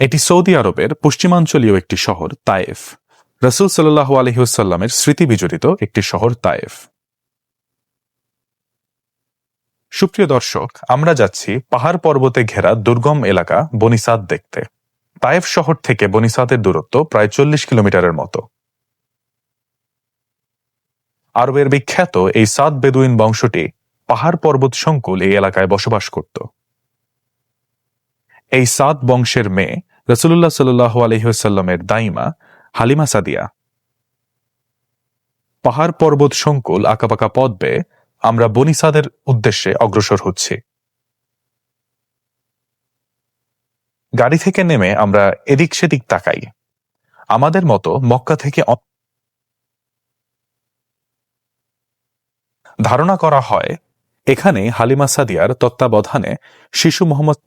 এটি সৌদি আরবের পশ্চিমাঞ্চলীয় একটি শহর, তায়েফ। রসুল সাল্লাহ আলহিউসাল্লামের স্মৃতি বিজড়িত একটি শহর, তায়েফ। সুপ্রিয় দর্শক, আমরা যাচ্ছি পাহাড় পর্বতে ঘেরা দুর্গম এলাকা বনিসাদ দেখতে। তায়েফ শহর থেকে বনিসাদের দূরত্ব প্রায় চল্লিশ কিলোমিটারের মতো। আরবের বিখ্যাত এই সাদ বেদুইন বংশটি পাহাড় পর্বত সংকুল এই এলাকায় বসবাস করত। এই সাদ বংশের মেয়ে রসুল্লাহ সাল্লাহ আলহিহাল্লামের দাইমা হালিমা সাদিয়া। পাহাড় পর্বত সংকুল আঁকাপাকা পথ বেয়ে আমরা বনিসাদের উদ্দেশ্যে অগ্রসর হচ্ছি। গাড়ি থেকে নেমে আমরা এদিক সেদিক তাকাই। আমাদের মতো মক্কা থেকে ধারণা করা হয়, এখানে হালিমা সাদিয়ার তত্ত্বাবধানে শিশু মোহাম্মদ